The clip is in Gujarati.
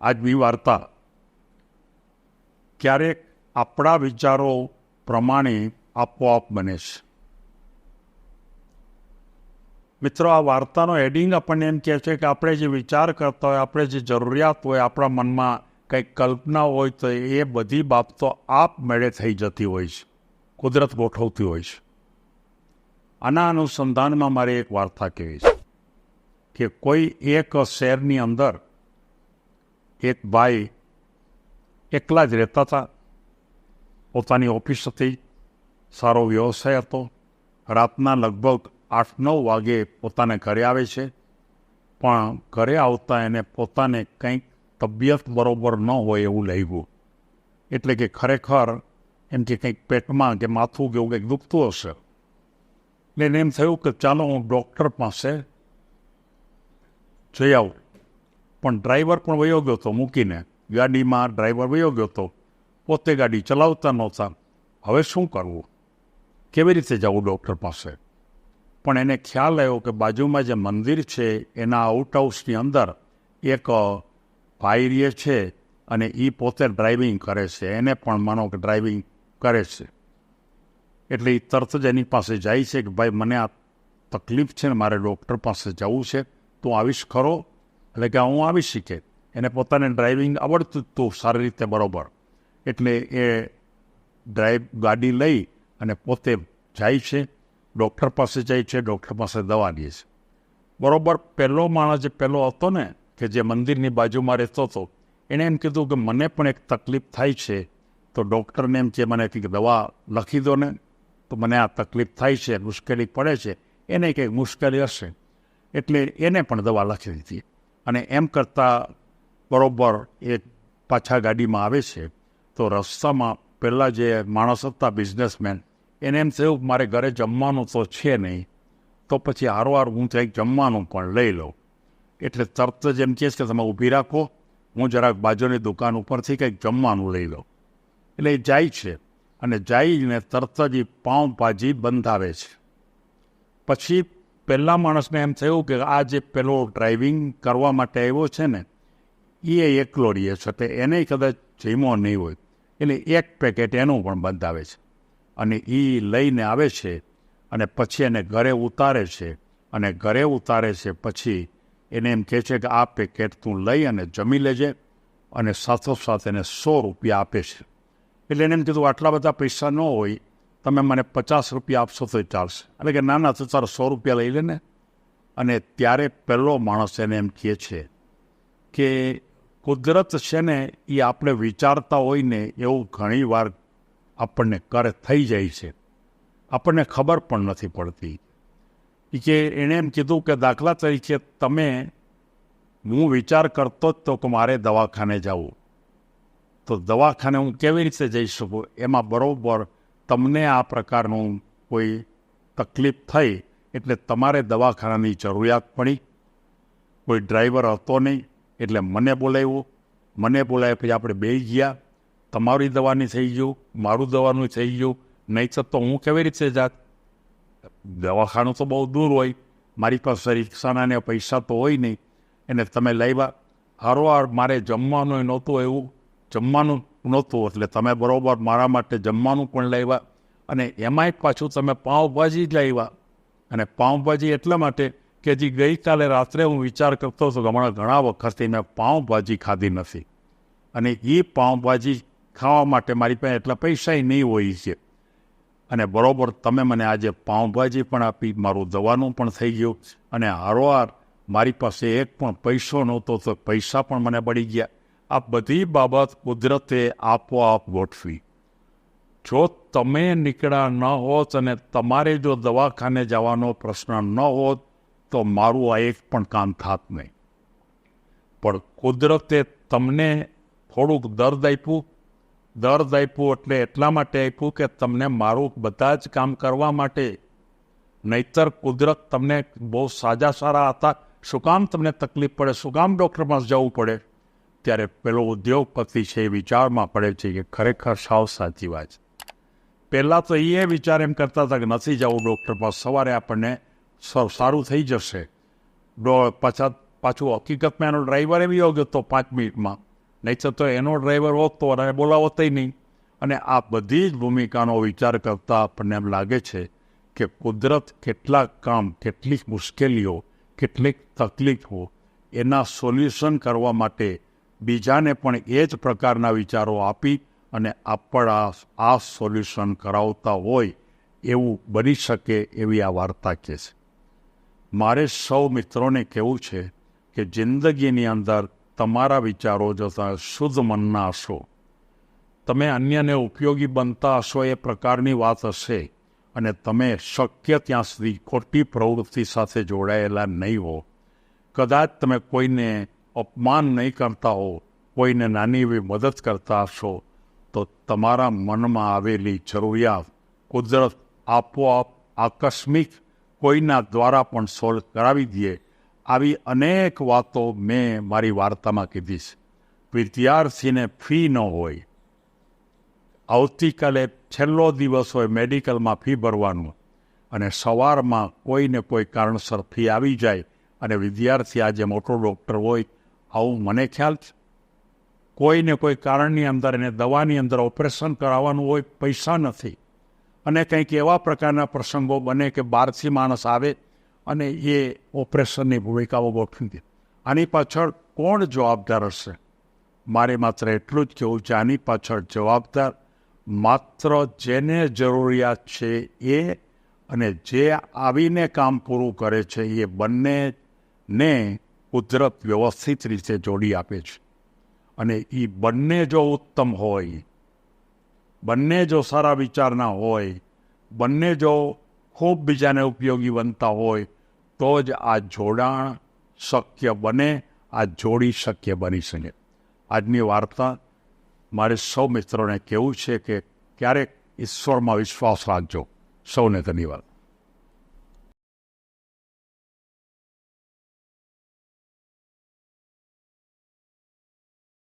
આજની વાર્તા. ક્યારેક આપણા વિચારો પ્રમાણે આપોઆપ બને છે. મિત્રો, આ વાર્તાનો એડિંગ આપણને એમ કહે છે કે આપણે જે વિચાર કરતા હોય, આપણે જે જરૂરિયાત હોય, આપણા મનમાં કંઈક કલ્પના હોય, તો એ બધી બાબતો આપમેળે થઈ જતી હોય છે. કુદરત ગોઠવતી હોય છે. આના અનુસંધાનમાં મારે એક વાર્તા કહેવી છે કે કોઈ એક શહેરની અંદર એક ભાઈ એકલા જ રહેતા હતા. પોતાની ઓફિસ હતી સારો વ્યવસાય હતો. રાતના લગભગ આઠ નવ વાગે પોતાને ઘરે આવે છે. પણ ઘરે આવતા એને પોતાને કંઈક તબિયત બરોબર ન હોય એવું લાગ્યું. એટલે કે ખરેખર એમ કે કંઈક પેટમાં કે માથું કે એવું કંઈક દુખતું હશે. એટલે એને એમ થયું કે ચાલો હું ડૉક્ટર પાસે જઈ આવું. પણ ડ્રાઈવર પણ વયો ગયો હતો મૂકીને. ગાડીમાં ડ્રાઈવર વયો ગયો હતો. પોતે ગાડી ચલાવતા નહોતા. હવે શું કરવું? કેવી રીતે જવું ડૉક્ટર પાસે? પણ એને ખ્યાલ આવ્યો કે બાજુમાં જે મંદિર છે, એના આઉટ હાઉસની અંદર એક ભાઈ છે અને એ પોતે ડ્રાઇવિંગ કરે છે. એને પણ માનો કે ડ્રાઇવિંગ કરે છે. એટલે એ તરત જ એની પાસે જાય છે કે, ભાઈ, મને આ તકલીફ છે ને મારે ડૉક્ટર પાસે જવું છે. તું આવીશ ખરો. એટલે કે હું આવી શીખે એને પોતાને ડ્રાઇવિંગ આવડતું હતું સારી રીતે બરાબર. એટલે એ ડ્રાઈવ ગાડી લઈ અને પોતે જાય છે. ડૉક્ટર પાસે જાય છે ડૉક્ટર પાસે દવા લે છે. બરોબર, પહેલો માણસ જે પહેલો હતો ને, કે જે મંદિરની બાજુમાં રહેતો હતો એણે એમ કીધું કે મને પણ એક તકલીફ થાય છે, તો ડૉક્ટરને એમ છે મને કંઈક દવા લખી દો ને, તો મને આ તકલીફ થાય છે, મુશ્કેલી પડે છે. એને કંઈક મુશ્કેલી હશે. એટલે એને પણ દવા લખી દીધી. અને એમ કરતાં બરોબર એ પાછા ગાડીમાં આવે છે, તો રસ્તામાં પહેલાં જે માણસ હતા બિઝનેસમેન એને એમ થયું, મારે ઘરે જમવાનું તો છે નહીં, તો પછી હારવાર હું ત્યાં જમવાનું પણ લઈ લઉં. એટલે તરત જ એમ કહેશ કે, તમે ઊભી રાખો, હું જરાક બાજુની દુકાન ઉપરથી કંઈક જમવાનું લઈ લઉં. એટલે એ જાય છે, અને જઈને તરત જ એ પાઉંભાજી બંધાવે છે. પછી પહેલાં માણસને એમ થયું કે આ જે પેલો ડ્રાઇવિંગ કરવા માટે આવ્યો છે ને, એ એકલો રહીએ છે તે એને કદાચ જીમો નહીં હોય. એટલે એક પેકેટ એનું પણ બંધાવે છે. અને એ લઈને આવે છે અને પછી એને ઘરે ઉતારે છે. અને ઘરે ઉતારે છે પછી એને એમ કહે છે કે આ પેકેટ તું લઈ અને જમી લેજે અને સાથોસાથ એને સો રૂપિયા આપે છે. એટલે એને એમ કીધું, આટલા બધા પૈસા ન હોય તમે મને પચાસ રૂપિયા આપશો તો ચાલશે. એટલે કે ના તો તારે સો રૂપિયા લઈ લે ને. અને ત્યારે પહેલો માણસ એને એમ કહે છે કે કુદરત છે ને એ આપણે વિચારતા હોય ને એવું ઘણી વાર આપણને કર થઈ જાય છે. આપણને ખબર પણ નથી પડતી. કે એણે એમ કીધું કે દાખલા તરીકે તમે, હું વિચાર કરતો જ તો કે મારે દવાખાને જવું. તો દવાખાને હું કેવી રીતે જઈ શકું? એમાં બરાબર તમને આ પ્રકારનું કોઈ તકલીફ થઈ એટલે તમારે દવાખાનાની જરૂરિયાત પડી. કોઈ ડ્રાઈવર હતો નહીં એટલે મને બોલાવ્યું. મને બોલાવ્યા પછી આપણે બે ગયા. તમારી દવાની થઈ ગયું, મારું દવાનું થઈ ગયું. નહીં તો હું કેવી રીતે જાત? દવાખાનું તો બહુ દૂર હોય. મારી પાસે રિક્ષાનાને પૈસા તો હોય નહીં. એને તમે લાવ્યા. હારોહાર મારે જમવાનું નહોતું એવું. જમવાનું નહોતું. એટલે તમે બરાબર મારા માટે જમવાનું પણ લાવ્યા અને એમાંય પાછું તમે પાઉંભાજી જ લાવ્યા અને પાઉંભાજી એટલા માટે કે જે ગઈકાલે રાત્રે હું વિચાર કરતો હતો કે હમણાં ઘણા વખતથી મેં પાઉંભાજી ખાધી નથી. અને એ પાઉંભાજી ખાવા માટે મારી પાસે એટલા પૈસા નહીં હોય છે. અને બરાબર તમે મને આજે પાઉંભાજી પણ આપી, મારું દવાનું પણ થઈ ગયું અને હારોહાર મારી પાસે એક પણ પૈસો નહોતો, તો પૈસા પણ મને પડી ગયા. આ બધી બાબત કુદરતે આપોઆપ ગોઠવી જો તમે નીકળ્યા ન હોત અને તમારે જો દવાખાને જવાનો પ્રશ્ન ન હોત, તો મારું આ એક પણ કામ થાત નહીં. પણ કુદરતે તમને થોડુંક દર્દ આપ્યું દર્દ આપ્યું એટલે એટલા માટે આપ્યું કે તમને મારું બધા જ કામ કરવા માટે. નહીતર કુદરત તમને બહુ સાજા સારા હતા. શું કામ તમને તકલીફ પડે? શું કામ ડૉક્ટર પાસે જવું પડે? ત્યારે પેલો ઉદ્યોગપતિ છે એ વિચારમાં પડે છે કે ખરેખર સાવ સાચી વાત પહેલાં તો એ વિચાર એમ કરતા હતા કે નથી જવું ડૉક્ટર પાસે. સવારે આપણને સારું થઈ જશે. પાછા, પાછું હકીકતમાં એનો ડ્રાઈવર એવી યોગ્ય હતો પાંચ મિનિટમાં. નહીં તો એનો ડ્રાઈવર હોતો અને બોલાવો તઈ નહીં. અને આ બધી જ ભૂમિકાનો વિચાર કરતાં આપણને એમ લાગે છે કે કુદરત કેટલાક કામ કેટલીક મુશ્કેલીઓ, કેટલીક તકલીફો એના સોલ્યુશન કરવા માટે બીજાને પણ એ જ પ્રકારના વિચારો આપી અને આપણા આ સોલ્યુશન કરાવતા હોય એવું બની શકે એવી આ વાર્તા કહે છે. મારે સૌ મિત્રોને કહેવું છે કે જિંદગીની અંદર તમારા વિચારો જો શુદ્ધ મનના હશો. તમે અન્યને ઉપયોગી બનતા હશો એ પ્રકારની વાત હશે અને તમે શક્ય ત્યાં સુધી ખોટી પ્રવૃત્તિ સાથે જોડાયેલા નહીં હો. કદાચ તમે કોઈને અપમાન નહીં કરતા હો, કોઈને નાની એવી મદદ કરતા હશો, તો તમારા મનમાં આવેલી જરૂરિયાત કુદરત આપોઆપ આકસ્મિક કોઈના દ્વારા પણ સોલ્વ કરાવી દે, આવી અનેક વાતો મેં મારી વાર્તામાં કીધી છે. વિદ્યાર્થીને ફી ન હોય. આવતીકાલે છેલ્લો દિવસ હોય મેડિકલમાં ફી ભરવાનું અને સવારમાં કોઈને કોઈ કારણસર ફી આવી જાય અને વિદ્યાર્થી આજે મોટો ડૉક્ટર હોય આવું મને ખ્યાલ છે. કોઈને કોઈ કારણની અંદર એને દવાની અંદર ઓપરેશન કરાવવાનું હોય, પૈસા નથી. અને કંઈક એવા પ્રકારના પ્રસંગો બને કે બહારથી માણસ આવે અને એ ઓપરેશનની ભૂમિકાઓ ગોઠવી દે. આની પાછળ કોણ જવાબદાર હશે? મારે માત્ર એટલું જ કહેવું છે, આની પાછળ જવાબદાર માત્ર જેને જરૂરિયાત છે એ અને જે આવીને કામ પૂરું કરે છે એ બંનેને કુદરત વ્યવસ્થિત રીતે જોડી આપે છે. અને એ બંને જો ઉત્તમ હોય, બંને જો સારા વિચારના હોય, બંને જો ખૂબ બીજાને ઉપયોગી બનતા હોય, તો જ આ જોડાણ શક્ય બને, આ જોડી શક્ય બની શકે. આજની વાર્તા મારે સૌ મિત્રોને કહેવું છે કે ક્યારેક ઈશ્વરમાં વિશ્વાસ રાખજો. સૌને ધન્યવાદ.